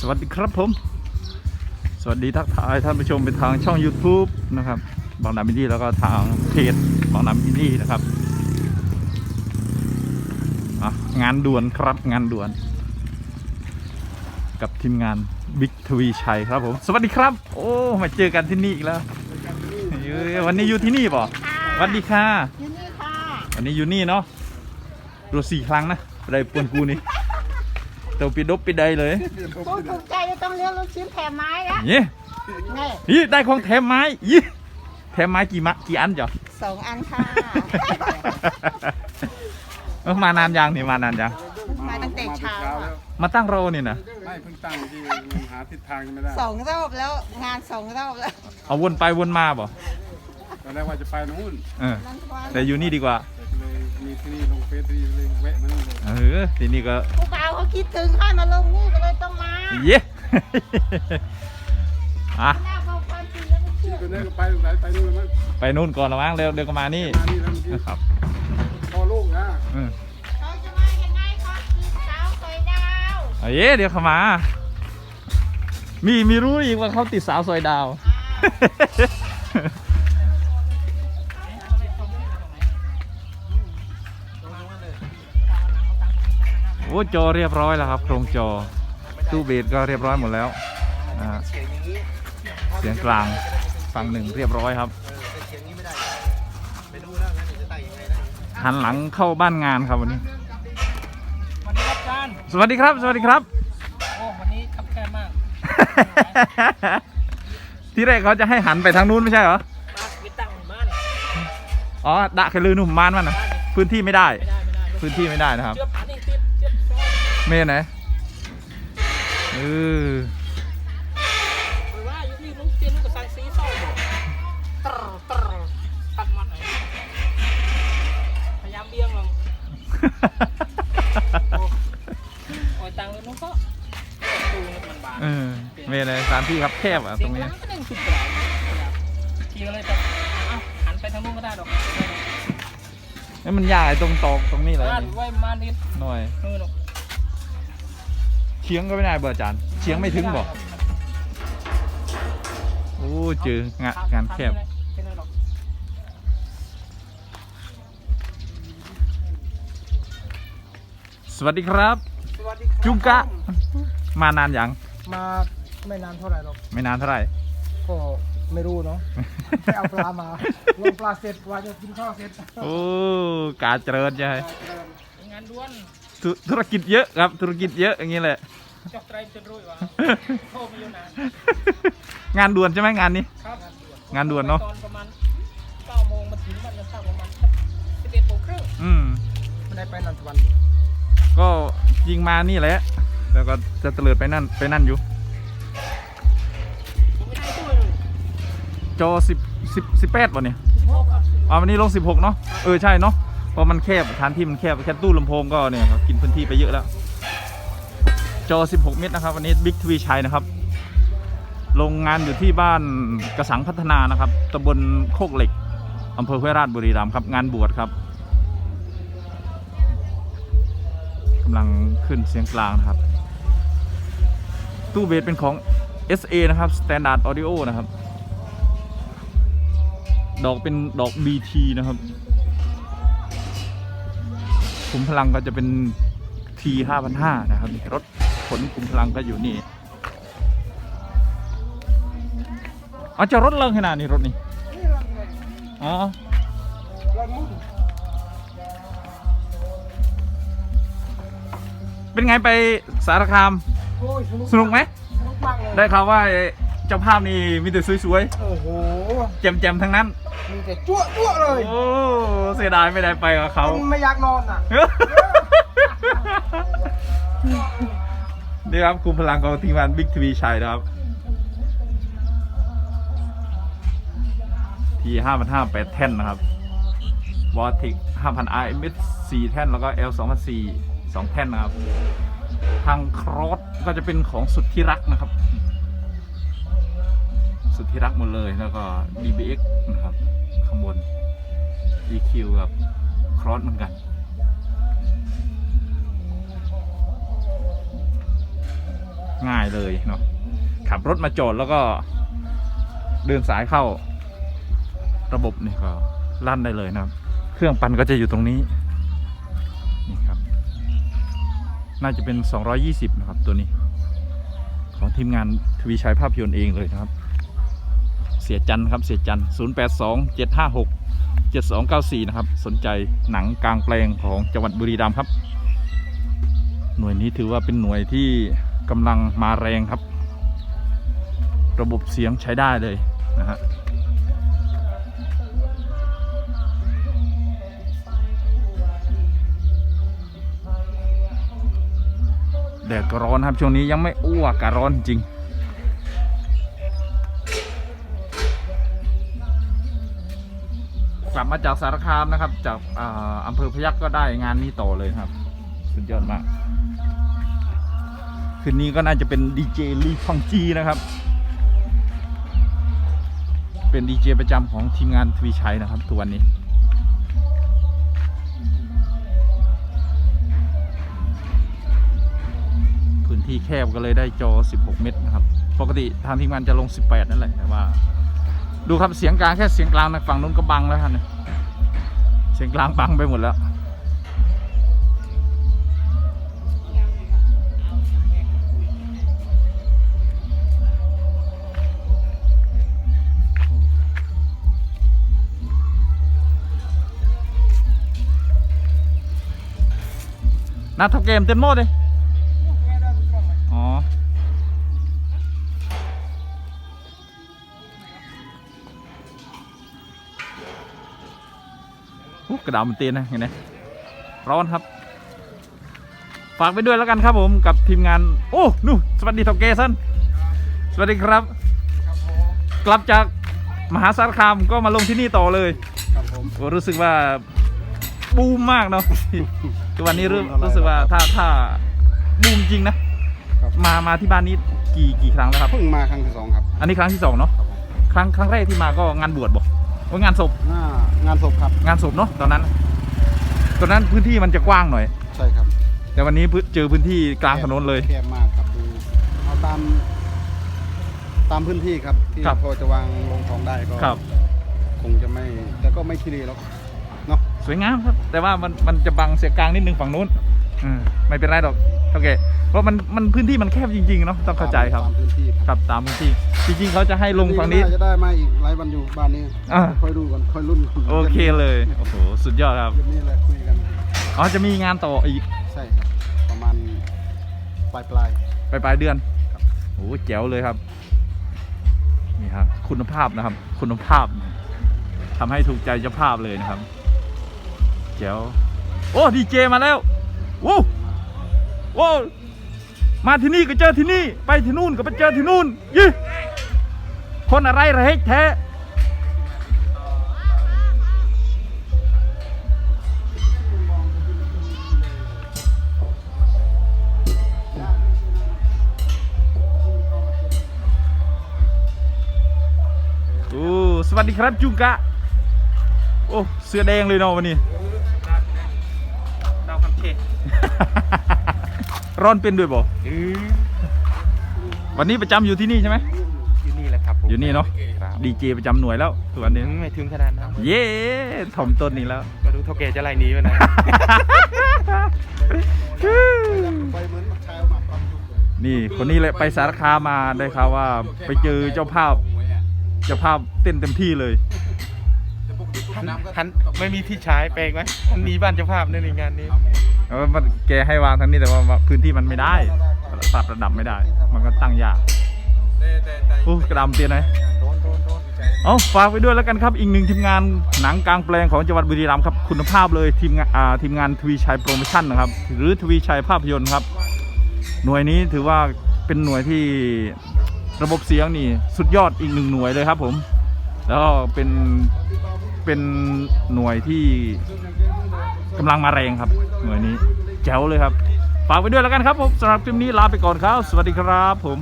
สวัสดีครับผม สวัสดีทักทายท่านผู้ชมเป็นทางช่อง YouTube นะครับบางนามินดี้แล้วก็ทางเพจบางนามินดี้นะครับอะงานด่วนครับงานด่วน กับทีมงานบิ๊กทวีชัยครับผม สวัสดีครับ โอ้มาเจอกันที่นี่อีกแล้วเอ้ยวันนี้อยู่ที่นี่ป่ะสวัสดีค่ะอยู่นี่ค่ะ วันนี้อยู่นี่เนาะรวมสี่ครั้งนะไปได้ปวนกูนี่ เตาปิดดบปิดใดเลยผู้ถูกใจจะต้องเลี้ยงลูกชิ้นแถมไม้นะเย่นี่ยี่ได้ของแถมไม้ยี่แถมไม้กี่มะกี่อันจ้ะสองอันค่ะเอ้ามานานยังนี่มานานยังมาตั้งแต่เช้าอะมาตั้งโรนี่นะไม่เพิ่งตั้งที่หาทิศทางยังไม่ได้สองรอบแล้วงานสองรอบแล้วเอาวนไปวนมาบ่ตอนแรกว่าจะไปนู่นเออนั่นว่าแต่อยู่นี่ดีกว่าแต่ก็เลย มีที่นี่ลงเฟซที่เลยแวะมานี่เลยเออทีนี้ก็ผู้บ่าวเขาคิดถึงให้มาลงนี่ก็เลยต้องมาเย่อะหน้าบอกความจริงแล้วไม่เชื่ที่อคนนี้ก็ไปตรงไหนไปนู่นแล้วมั้งไปนู่นก่อนละมั้งเร็วเดี๋ยวก็มานี่มานี่แล้วเมื่อกี้นะครับพอลูกนะเออเขาจะมายังไงคะกินสาวสวยดาวเอาเย่เดี๋ยวเขามา มีมีรู้อีกว่าเขาติดสาวซอยดาวโอ้ จอเรียบร้อยแล้วครับ โครงจอตู้เบสก็เรียบร้อยหมดแล้วนะฮะเสียงกลางฝั่งหนึ่งเรียบร้อยครับหันหลังเข้าบ้านงานครับวันนี้สวัสดีครับอาจารย์สวัสดีครับ สวัสดีครับ โอ้ วันนี้ขับแคบมากที่แรกเขาจะให้หันไปทางนู้นไม่ใช่เหรอมาวิตั้งบ้านอ๋อดะแค่ลือหนุ่มมานมันนะพื้นที่ไม่ได้ ไม่ได้ ไม่ได้พื้นที่ไม่ได้นะครับ เชือกผานี่ เมนไหนเออหรือว่าอยู่นี่ลุงเตียนลุงกับสายสีเศร้าบอกตรตรตัดมันหนพยายามเบี่ยงลงโอ้ยตังค์เลยลุงก็ดูนมันบางเออเมนไหนสถานที่ครับแคบอะตรงนี้เสียงดัก็หนึ่งสุดกว่าทีก็เลยแบบเอ้าหันไปทางนู้นก็ได้ดอกนี่มันยากไอ้ตรงตอกตรงนี้เลยบ้านไว้มานิดหน่อยเออหนก ชียงก็ไม่ได้เบอร์อาจารย์เชียงไม่ถึงบอกโอ้เจองานงานแคบเป็นไรหรอกสวัสดีครับ สวัสดีครับจุงกะ มานานยังมาไม่นานเท่าไหร่หรอกไม่นานเท่าไหร่ก็ไม่รู้เนาะไปเอาปลามาลงปลาเสร็จว่าจะกินข้าวเสร็จโอ้การเจริญใช่งานด้วน ธุธุรกิจเยอะครับ ธุรกิจเยอะอย่างนี้แหละ จอกไตรจนรุ่ยวะโทรมาอยู่นานงานด่วนใช่ไหมงานนี้ ครับงานด่วนเนอะตอนประมาณ9โมงมาถึงบ้านจะเข้าประมาณ11โมงครึ่งอืม ไม่ได้ไปนันทวันก็ยิงมานี่แหละ แล้วก็จะเตลิดไปนั่นไปนั่นอยู่ ไม่ได้ด้วยเลยจอสิบสิบสิบแปดวันเนี่ย16ครับอ๋อวันนี้ลงสิบหกเนาะ เออใช่เนาะ เพราะมันแคบฐานที่มันแคบแค่ตู้ลำโพงก็เนี่ยครับกินพื้นที่ไปเยอะแล้ว จอ 16 เมตรนะครับวันนี้บิ๊กทวีชัยนะครับโรงงานอยู่ที่บ้านกระสังพัฒนานะครับตำบลโคกเหล็กอำเภอห้วยราชบุรีรัมย์ครับ งานบวชครับกำลังขึ้นเสียงกลางนะครับ ตู้เบสเป็นของ SA นะครับ Standard Audio นะครับ ดอกเป็นดอก BT นะครับ ขุมพลังก็จะเป็น T 5,500นะครับรถขนขุมพลังก็อยู่นี่อ๋อจะรถเลิงขนาดนี้รถนี่อ๋อเป็นไงไปสารคามโอ้ยสนุกไหมสนุกมากเลยได้ข่าวว่าไอ้ เจ้าภาพนี่มีแต่สวยโอ้โหๆแจ่มๆทั้งนั้น มีแต่จั่วจั่วเลยโอ้เสียดายไม่ได้ไปกับเขา คนไม่อยากนอนอะ นี่ครับคุมพลังของทีมงานบิ๊กทีวีชัยนะครับ ทีห้าพันห้าแปดแท่นนะครับวอติกห้าพันไอเอสสี่แท่น แล้วก็ L สองพันสี่สองแท่นนะครับ ทางครอสก็จะเป็นของสุดที่รักนะครับ สุดที่รักหมดเลยแล้วก็ DBX นะครับ ข้างบน EQ กับครอสเหมือนกันง่ายเลยเนาะขับรถมาจอดแล้วก็เดินสายเข้า ระบบนี่ก็ลั่นได้เลยนะครับ เครื่องปั่นก็จะอยู่ตรงนี้นี่ครับ น่าจะเป็น 220 นะครับตัวนี้ ของทีมงานทวีชัยภาพยนตร์เองเลยนะครับ สียจันครับเสียจัน082 756 7294 นะครับ สนใจหนังกลางแปลงของจังหวัดบุรีรัมย์ครับ หน่วยนี้ถือว่าเป็นหน่วยที่กำลังมาแรงครับ ระบบเสียงใช้ได้เลยนะฮะแดดก็ร้อนครับช่วงนี้ยังไม่อ้วกกาศร้อนจริง ลับมาจากสารคามนะครับ จากอ่าอำเภอพยัคฆ์ก็ได้งานนี้ต่อเลยครับ สุดยอดมาก คืนนี้ก็น่าจะเป็นดีเจลีฟองจีนะครับ เป็นดีเจประจำของทีมงานทวีชัยนะครับทุกวันนี้พื้นที่แคบก็เลยได้จอ 16 เมตรนะครับ ปกติทางทีมงานจะลง 18 นั่นแหละแต่ว่า ดูครับเสียงกลางแค่เสียงกลางฝั่งนู้นก็บังแล้วครับเนี่ยเสียงกลางบังไปหมดแล้วนัดทับเก กระดาษมันเตียนนะเห็นไหมร้อนครับ ฝากไปด้วยแล้วกันครับผมกับทีมงาน โอ้นู่นสวัสดีทอกเกสันสวัสดีครับ กลับจากมหาสารคามก็มาลงที่นี่ต่อเลยครับผมโอ้รู้สึกว่าบูมมากเนาะคือวันนี้รู้รู้สึกว่าถ้าถ้าบูมจริงนะครับมามาที่บ้านนี้กี่กี่ครั้งแล้วครับเพิ่งมาครั้งที่สองครับ อันนี้ครั้งที่สองเนาะครับผมครั้งครั้งแรกที่มาก็งานบวชบ อกว่างานศพหน้างานศพครับ งานศพเนาะตอนนั้น ตอนนั้นพื้นที่มันจะกว้างหน่อย ใช่ครับแต่วันนี้พื้นเจอพื้นที่กลางถนนเลย แคบมากครับดูเอาตาม ตามพื้นที่ครับ ที่ครับ พอจะวางลงของได้ก็ครับ คงจะไม่ แต่ก็ไม่คีรีหรอกเนาะสวยงามครับ แต่ว่ามันมันจะบังเสียกลางนิดนึงฝั่งนู้น อืมไม่เป็นไรหรอกโอเคเพราะมันมันพื้นที่มันแคบจริงๆเนาะต้องเข้าใจครับตามพื้นที่คครับรับตามพื้นที่จริงๆเขาจะให้ลงฝั่งนี้าจะได้มาอีกหลายวันอยู่บ้านนี้อ่า ค่อยดูก่อนค่อยรุ่นก่นโอเคเลยโอ้โหสุดยอดครับเย็นนี้แหละคุยกันอ๋อจะมีงานต่ออีกใช่ครับประมาณปลายปลายปลายปลายๆเดือนโอ้โหแจ๋วเลยครับนี่ครับคุณภาพนะครับ คุณภาพทำให้ถูกใจเจ้าภาพเลยนะครับแจ๋วโอ้ดีเจมาแล้ว โว้โว้มาที่นี่ก็เจอที่นี่ ไปที่นู่นก็ไปเจอที่นู่นยี่คนอะไรระเฮกแท้โอ้สวัสดีครับจุงกะ โอ้ เสื้อแดงเลยเนาะวันนี้ เทร้อนเป็นด้วยบ่วันนี้ประจำอยู่ที่นี่ใช่ไหม อยู่นี่แหละครับผมอยู่นี่เนาะ ครับดีเจประจำหน่วยแล้วทุกวันนี้อืมไม่ถึงขนาดนั้นเย้ถ่อมต้นนี่แล้วมาดูเท่าแก่จะไล่หนีไปไหนๆไปเหมือนชายเอามาปรับจุกเลยนี่คนนี้เลยไปสารคามมาได้ข่าวว่าไปเจอเจ้าภาพ เจ้าภาพเต้นเต็มที่เลย ทันไม่มีที่ใช้แปลงไหมทันมีบ้านเจ้าภาพในงานนี้เออมันแกให้วางทางนี้แต่ว่าพื้นที่มันไม่ได้ปรับระดับไม่ได้ มันก็ตั้งยากโอ้กระดำเตียนไหนโดนโดนโดนเอาฝากไปด้วยแล้วกันครับ อีกหนึ่งทีมงานหนังกลางแปลงของจังหวัดบุรีรัมย์ครับ คุณภาพเลยทีมงานอ่าทีมงานทวีชัยโปรโมชั่นนะครับ หรือทวีชัยภาพยนตร์ครับ หน่วยนี้ถือว่าเป็นหน่วยที่ระบบเสียงนี่ สุดยอดอีกหนึ่งหน่วยเลยครับผม แล้วก็เป็น เป็นหน่วยที่กำลังมาแรงครับ หน่วยนี้แจ๋วเลยครับ ฝากไปด้วยแล้วกันครับผมสำหรับคลิปนี้ลาไปก่อนครับ สวัสดีครับผม